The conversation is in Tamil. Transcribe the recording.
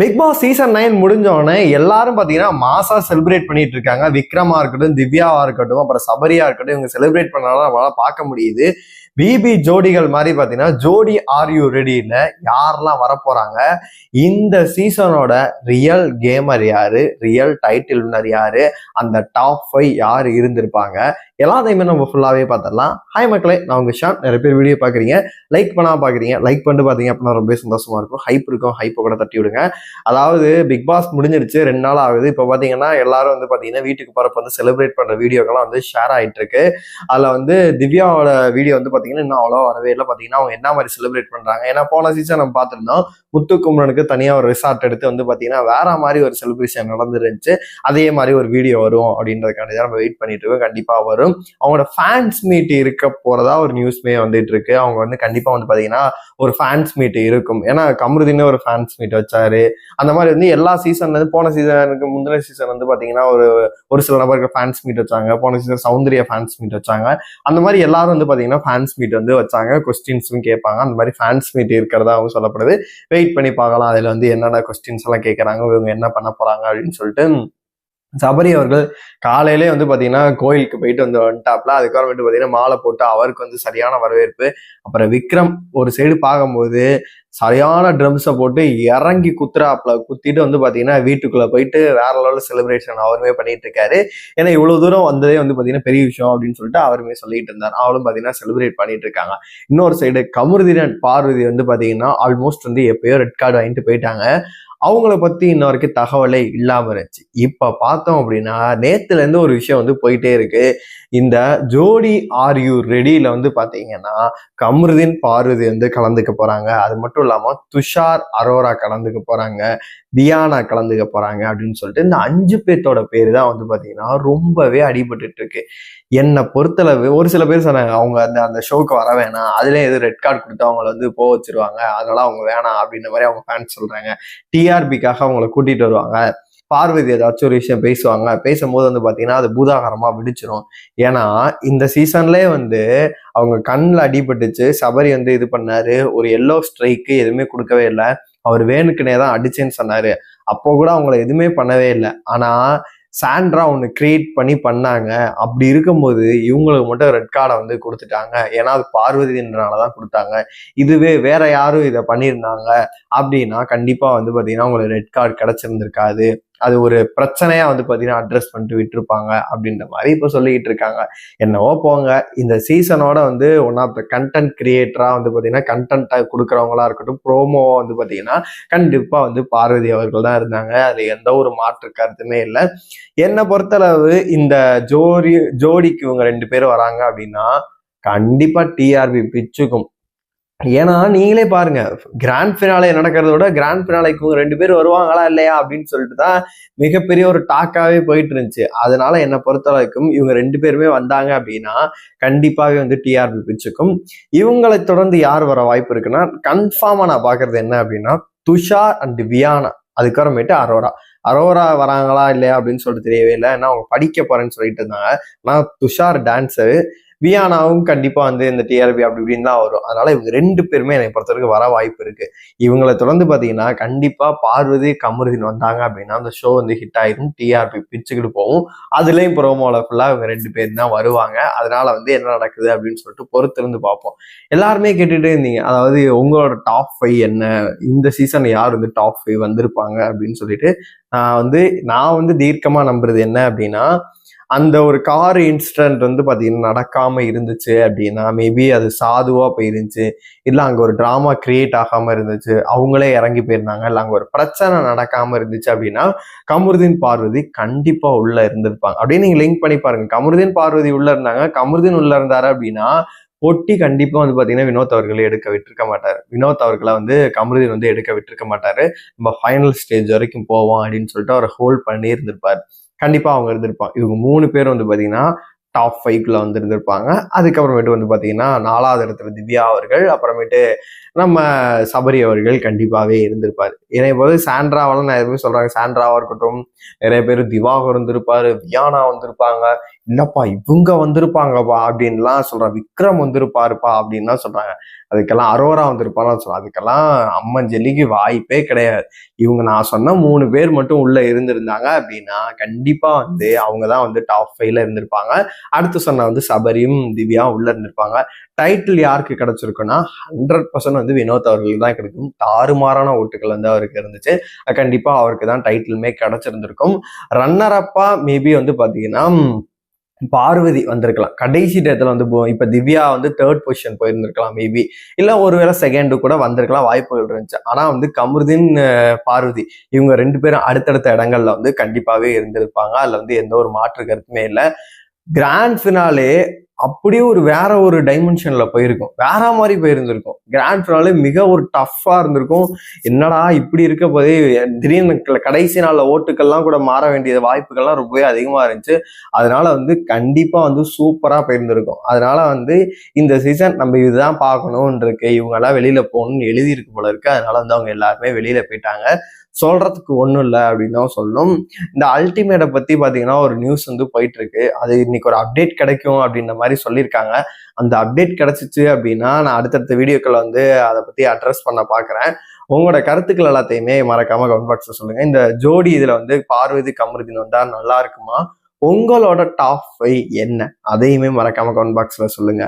பிக் பாஸ் சீசன் நைன் முடிஞ்சோடனே எல்லாரும் பாத்தீங்கன்னா மாசா செலிப்ரேட் பண்ணிட்டு இருக்காங்க. விக்ரமா இருக்கட்டும் திவ்யாவா இருக்கட்டும் அப்புறம் சபரியா இருக்கட்டும் இவங்க செலிப்ரேட் பண்ணாலும் நம்மளால பார்க்க முடியுது. பிபி ஜோடிகள் மாதிரி பார்த்தீங்கன்னா ஜோடி ஆர் யூ ரெடியில் யாரெல்லாம் வரப்போகிறாங்க இந்த சீசனோட ரியல் கேமர் யாரு? ரியல் டைட்டில் வினர் யாரு? அந்த டாப் ஃபைவ் யார் இருந்திருப்பாங்க? எல்லாத்தையுமே நம்ம ஃபுல்லாகவே பார்த்துடலாம். ஹாய் மக்களே நான் உங்கள் ஷான். நிறைய பேர் வீடியோ பார்க்குறீங்க. லைக் பண்ணால் பார்க்குறீங்க. லைக் பண்ணிட்டு பார்த்தீங்க அப்படின்னா ரொம்ப சந்தோஷமாக இருக்கும். ஹைப் இருக்கும். ஹைப்பை கூட தட்டி விடுங்க. அதாவது பிக் பாஸ் முடிஞ்சிருச்சு. ரெண்டு நாள் ஆகுது. இப்போ பார்த்தீங்கன்னா எல்லாரும் வந்து பார்த்தீங்கன்னா வீட்டுக்கு போகிறப்ப வந்து செலிப்ரேட் பண்ணுற வீடியோக்கெல்லாம் வந்து ஷேர் ஆகிட்டு இருக்கு அதில் வந்து திவ்யாவோட வீடியோ வந்து பார்த்தீங்கன்னா இன்னும் அவ்வளோ வரவே இல்லை. பார்த்தீங்கன்னா அவங்க என்ன மாதிரி செலிப்ரேட் பண்ணுறாங்க ஏன்னா போன சீசன் நம்ம பார்த்துருந்தோம் முத்துக்குமரனுக்கு தனியாக ஒரு ரிசார்ட் எடுத்து வந்து பார்த்தீங்கன்னா வேற மாதிரி ஒரு செலிப்ரேஷன் நடந்துருந்துச்சு. அதே மாதிரி ஒரு வீடியோ வரும் அப்படின்றதுக்காண்டி தான் நம்ம வெயிட் பண்ணிட்டு இருக்கோம். கண்டிப்பாக வரும். அவங்களோட ஃபேன்ஸ் மீட் இருக்க போகிறதா ஒரு நியூஸ்மே வந்துட்டு இருக்கு. அவங்க வந்து கண்டிப்பாக வந்து பார்த்தீங்கன்னா ஒரு ஃபேன்ஸ் மீட் இருக்கும். ஏன்னா கமருதினே ஒரு ஃபேன்ஸ் மீட் வச்சாரு. அந்த மாதிரி வந்து எல்லா சீசன்ல இருந்து போன சீசனுக்கு முந்தின சீசன் வந்து பார்த்தீங்கன்னா ஒரு ஒரு சில நபருக்கு ஃபேன்ஸ் மீட் வச்சாங்க. போன சீசன் சௌந்தரிய ஃபேன்ஸ் மீட் வச்சாங்க. அந்த மாதிரி எல்லாரும் வந்து பார்த்தீங்கன்னா ஃபேன்ஸ் மீட் வந்து வச்சாங்க. கொஸ்டின்ஸும் கேட்பாங்க. அந்த மாதிரி ஃபேன்ஸ் மீட் இருக்கிறதாவும் சொல்லப்படுது. வெயிட் பண்ணி பார்க்கலாம். அதுல வந்து என்னென்ன கொஸ்டின்ஸ் எல்லாம் கேட்குறாங்க. இவங்க என்ன பண்ண போறாங்க அப்படின்னு சொல்லிட்டு சபரி அவர்கள் காலையிலே வந்து பார்த்தீங்கன்னா கோயிலுக்கு போயிட்டு வந்து வந்துட்டாப்ல அதுக்கப்புறமேட்டு பார்த்தீங்கன்னா மாலை போட்டு அவருக்கு வந்து சரியான வரவேற்பு. அப்புறம் விக்ரம் ஒரு சைடு பார்க்கும்போது சரியான ட்ரம்ஸை போட்டு இறங்கி குத்துறாப்ல குத்திட்டு வந்து பார்த்தீங்கன்னா வீட்டுக்குள்ளே போயிட்டு வேற லெவலில் செலிப்ரேஷன் அவருமே பண்ணிட்டு இருக்காரு. ஏன்னா இவ்வளோ தூரம் வந்ததே வந்து பார்த்தீங்கன்னா பெரிய விஷயம் அப்படின்னு சொல்லிட்டு அவருமே சொல்லிட்டு இருந்தார். அவளும் பார்த்தீங்கன்னா செலிப்ரேட் பண்ணிட்டு இருக்காங்க. இன்னொரு சைடு கமருதிரன் பார்வதி வந்து பார்த்தீங்கன்னா ஆல்மோஸ்ட் வந்து எப்பயோ ரெட் கார்டு வாங்கிட்டு போயிட்டாங்க. அவங்கள பத்தி இன்ன வரைக்கும் தகவலே இல்லாம இருந்துச்சு. இப்ப பார்த்தோம் அப்படின்னா நேத்துல இருந்து ஒரு விஷயம் வந்து போயிட்டே இருக்கு. இந்த ஜோடி ஆர் யூ ரெடியில வந்து பாத்தீங்கன்னா கம்ருதீன் பார்வதி வந்து கலந்துக்க போறாங்க. அது மட்டும் இல்லாம துஷார் அரோரா கலந்துக்க போறாங்க. தியானா கலந்துக்க போறாங்க அப்படின்னு சொல்லிட்டு இந்த அஞ்சு பேர்த்தோட பேர் தான் வந்து பாத்தீங்கன்னா ரொம்பவே அடிபட்டுட்டு இருக்கு. என்னை பொறுத்தளவு ஒரு சில பேர் சொன்னாங்க அவங்க அந்த அந்த ஷோக்கு வர வேணாம். அதுலேயே எதுவும் ரெட் கார்டு கொடுத்து அவங்கள வந்து போக வச்சிருவாங்க. அதனால அவங்க வேணாம் அப்படின்ற மாதிரி அவங்க ஃபேன்ஸ் சொல்றாங்க. டிஆர்பிக்காக அவங்கள கூட்டிட்டு வருவாங்க. பார்வதி ஏதாச்சும் ஒரு விஷயம் பேசுவாங்க. பேசும்போது வந்து பார்த்தீங்கன்னா அது பூதாகரமாக வெடிச்சிரும். ஏன்னா இந்த சீசன்லேயே வந்து அவங்க கண்ணில் அடிபட்டுச்சு. சபரி வந்து இது பண்ணாரு. ஒரு எல்லோ ஸ்ட்ரைக்கு எதுவுமே கொடுக்கவே இல்லை. அவர் வேணுக்குனே தான் அடிச்சேன்னு சொன்னாரு. அப்போ கூட அவங்கள எதுவுமே பண்ணவே இல்லை. ஆனால் சாண்ட்ரா ஒன்று கிரியேட் பண்ணி பண்ணாங்க. அப்படி இருக்கும்போது இவங்களுக்கு மட்டும் ரெட் கார்டை வந்து கொடுத்துட்டாங்க. ஏன்னா அது பார்வதின்றனால தான் கொடுத்தாங்க. இதுவே வேற யாரும் இதை பண்ணியிருந்தாங்க. அப்படின்னா கண்டிப்பா வந்து பார்த்தீங்கன்னா உங்களுக்கு ரெட் கார்டு கிடைச்சிருந்திருக்காது. அது ஒரு பிரச்சனையா வந்து பார்த்தீங்கன்னா அட்ரஸ் பண்ணிட்டு விட்டுருப்பாங்க அப்படின்ற மாதிரி இப்போ சொல்லிக்கிட்டு இருக்காங்க. என்னவோ போங்க இந்த சீசனோட வந்து ஒன் ஆஃப் த கண்டென்ட் கிரியேட்டரா வந்து பார்த்தீங்கன்னா கண்டென்ட்டை கொடுக்குறவங்களா இருக்கட்டும் ப்ரோமோவா வந்து பார்த்தீங்கன்னா கண்டிப்பாக வந்து பார்வதி அவர்கள் தான் இருந்தாங்க. அது எந்த ஒரு மாற்று கருத்துமே இல்லை. என்னை பொறுத்தளவு இந்த ஜோடி ஜோடிக்கு இவங்க ரெண்டு பேரும் வராங்க அப்படின்னா கண்டிப்பா டிஆர்பி பிச்சுக்கும். ஏன்னா நீங்களே பாருங்க கிராண்ட் ஃபினாலே நடக்கிறத விட கிராண்ட் ஃபினாலைக்கு இவங்க ரெண்டு பேர் வருவாங்களா இல்லையா அப்படின்னு சொல்லிட்டு தான் மிகப்பெரிய ஒரு டாக்காவே போயிட்டு இருந்துச்சு. அதனால என்னை பொறுத்த வரைக்கும் இவங்க ரெண்டு பேருமே வந்தாங்க அப்படின்னா கண்டிப்பாகவே வந்து டிஆர்பி பிச்சுக்கும் இவங்களை தொடர்ந்து யார் வர வாய்ப்பு இருக்குன்னா கன்ஃபார்மா நான் பாக்குறது என்ன அப்படின்னா துஷார் அண்ட் வியானா. அதுக்கப்புறமேட்டு அரோரா. அரோரா வராங்களா இல்லையா அப்படின்னு சொல்லிட்டு தெரியவே இல்லை. ஏன்னா அவங்க படிக்க போறேன்னு சொல்லிட்டு இருந்தாங்க. நான் துஷார் டான்ஸரு வியானாவும் கண்டிப்பாக வந்து இந்த டிஆர்பி அப்படி இப்படின்னு தான் வரும். அதனால இவங்க ரெண்டு பேருமே என்னை பொறுத்தவரைக்கும் வர வாய்ப்பு இருக்கு. இவங்களை தொடர்ந்து பார்த்தீங்கன்னா கண்டிப்பாக பார்வதி கமருதின் வந்தாங்க அப்படின்னா அந்த ஷோ வந்து ஹிட் ஆயிரும். டிஆர்பி பிரிச்சுக்கிட்டு போகும். அதுலேயும் ப்ரோமோல ஃபுல்லாக இவங்க ரெண்டு பேர் தான் வருவாங்க. அதனால வந்து என்ன நடக்குது அப்படின்னு சொல்லிட்டு பொறுத்திருந்து பார்ப்போம். எல்லாருமே கேட்டுகிட்டே இருந்தீங்க. அதாவது உங்களோட டாப் ஃபைவ் என்ன? இந்த சீசன் யார் வந்து டாப் ஃபைவ் வந்திருப்பாங்க அப்படின்னு சொல்லிட்டு நான் வந்து நான் வந்து தீர்க்கமாக நம்புறது என்ன அப்படின்னா அந்த ஒரு கார் இன்சிடென்ட் வந்து பார்த்தீங்கன்னா நடக்காமல் இருந்துச்சு அப்படின்னா மேபி அது சாதுவாக போயிருந்துச்சு. இல்லை அங்கே ஒரு ட்ராமா கிரியேட் ஆகாமல் இருந்துச்சு. அவங்களே இறங்கி போயிருந்தாங்க. இல்லை அங்கே ஒரு பிரச்சனை நடக்காமல் இருந்துச்சு அப்படின்னா கமருதீன் பார்வதி கண்டிப்பாக உள்ளே இருந்திருப்பாங்க. அப்படின்னு நீங்கள் லிங்க் பண்ணி பாருங்க. கமருதீன் பார்வதி உள்ளே இருந்தாங்க. கமருதீன் உள்ளே இருந்தாரு அப்படின்னா பொட்டி கண்டிப்பா வந்து பாத்தீங்கன்னா வினோத் அவர்களை எடுக்க விட்டுருக்க மாட்டாரு. வினோத் அவர்களை வந்து கமருதீன் வந்து எடுக்க விட்டுருக்க மாட்டாரு. நம்ம ஃபைனல் ஸ்டேஜ் வரைக்கும் போவோம் அப்படின்னு சொல்லிட்டு அவரை ஹோல்ட் பண்ணி இருந்திருப்பாரு கண்டிப்பாக அவங்க இருந்திருப்பாங்க இவங்க மூணு பேர் வந்து பார்த்தீங்கன்னா டாப் ஃபைவ்ல வந்து இருந்திருப்பாங்க. அதுக்கப்புறமேட்டு வந்து பார்த்தீங்கன்னா நாலாவது இடத்துல திவ்யா அவர்கள் அப்புறமேட்டு நம்ம சபரி அவர்கள் கண்டிப்பாகவே இருந்திருப்பார். என்னை போது சாண்ட்ராவெல்லாம் நிறைய பேர் சொல்கிறாங்க சாண்ட்ராவாக இருக்கட்டும் நிறைய பேர் திவாகர் இருந்திருப்பார் வியானா வந்திருப்பாங்க. இல்லப்பா இவங்க வந்திருப்பாங்கப்பா அப்படின்லாம் சொல்றான். விக்ரம் வந்திருப்பாருப்பா அப்படின்லாம் சொல்றாங்க. அதுக்கெல்லாம் அரோரா வந்திருப்பாருன்னு சொல்றான். அதுக்கெல்லாம் அம்மன் ஜெல்லிக்கு வாய்ப்பே கிடையாது. இவங்க நான் சொன்ன மூணு பேர் மட்டும் உள்ள இருந்திருந்தாங்க அப்படின்னா கண்டிப்பா வந்து அவங்க தான் வந்து டாப் ஃபைவ்ல இருந்திருப்பாங்க. அடுத்து சொன்ன வந்து சபரியும் திவ்யா உள்ள இருந்திருப்பாங்க. டைட்டில் யாருக்கு கிடைச்சிருக்குன்னா ஹண்ட்ரட் பர்சன்ட் வந்து வினோத் அவர்களுக்கு தான் கிடைக்கும். தாறுமாறான ஓட்டுகள் வந்து அவருக்கு இருந்துச்சு. கண்டிப்பா அவருக்கு தான் டைட்டிலுமே கிடைச்சிருந்திருக்கும். ரன்னர் அப்பா மேபி வந்து பாத்தீங்கன்னா பார்வதி வந்திருக்கலாம். கடைசி டயத்துல வந்து போ- திவ்யா வந்து தேர்ட் பொசிஷன் போயிருந்திருக்கலாம் மேபி இல்லை ஒருவேளை செகண்டு கூட வந்திருக்கலாம் வாய்ப்புகள் இருந்துச்சு. ஆனால் வந்து கமருதீன் பார்வதி இவங்க ரெண்டு பேரும் அடுத்தடுத்த இடங்கள்ல வந்து கண்டிப்பாகவே இருந்திருப்பாங்க. அதில் வந்து எந்த ஒரு மாற்று கருத்துமே இல்லை. கிராண்ட் ஃபினாலே அப்படியே ஒரு வேற ஒரு டைமென்ஷன்ல போயிருக்கும். வேற மாதிரி போயிருந்திருக்கும். கிராண்ட் ஃபினாலே மிக ஒரு டஃப்பா இருந்திருக்கும். என்னடா இப்படி இருக்க போதே திடீர்னு கடைசி நாள்ல ஓட்டுக்கள்லாம் கூட மாற வேண்டிய வாய்ப்புகள்லாம் ரொம்பவே அதிகமா இருந்துச்சு. அதனால வந்து கண்டிப்பா வந்து சூப்பரா போயிருந்திருக்கும். அதனால வந்து இந்த சீசன் நம்ம இதுதான் பார்க்கணும்னு இருக்கு. இவங்க எல்லாம் வெளியில போகணும்னு எழுதி இருக்கு போல இருக்கு. அதனால வந்து அவங்க எல்லாருமே வெளியில போயிட்டாங்க. சொல்றதுக்கு ஒன்றும் இல்லை அப்படின்னு தான் சொல்லணும். இந்த அல்டிமேட்டை பற்றி பார்த்தீங்கன்னா ஒரு நியூஸ் வந்து போயிட்டு இருக்கு அது இன்னைக்கு ஒரு அப்டேட் கிடைக்கும் அப்படின்ற மாதிரி சொல்லியிருக்காங்க. அந்த அப்டேட் கிடைச்சிச்சு அப்படின்னா நான் அடுத்தடுத்த வீடியோக்களை வந்து அதை பற்றி அட்ரஸ் பண்ண பார்க்குறேன் உங்களோட கருத்துக்கள் எல்லாத்தையுமே மறக்காம கமெண்ட் பாக்ஸில் சொல்லுங்க. இந்த ஜோடி இதில் வந்து பார்வதி கமருதீன் வந்தா நல்லா இருக்குமா? உங்களோட டாப் ஃபைவ் என்ன? அதையுமே மறக்காம கமெண்ட் பாக்ஸில் சொல்லுங்க.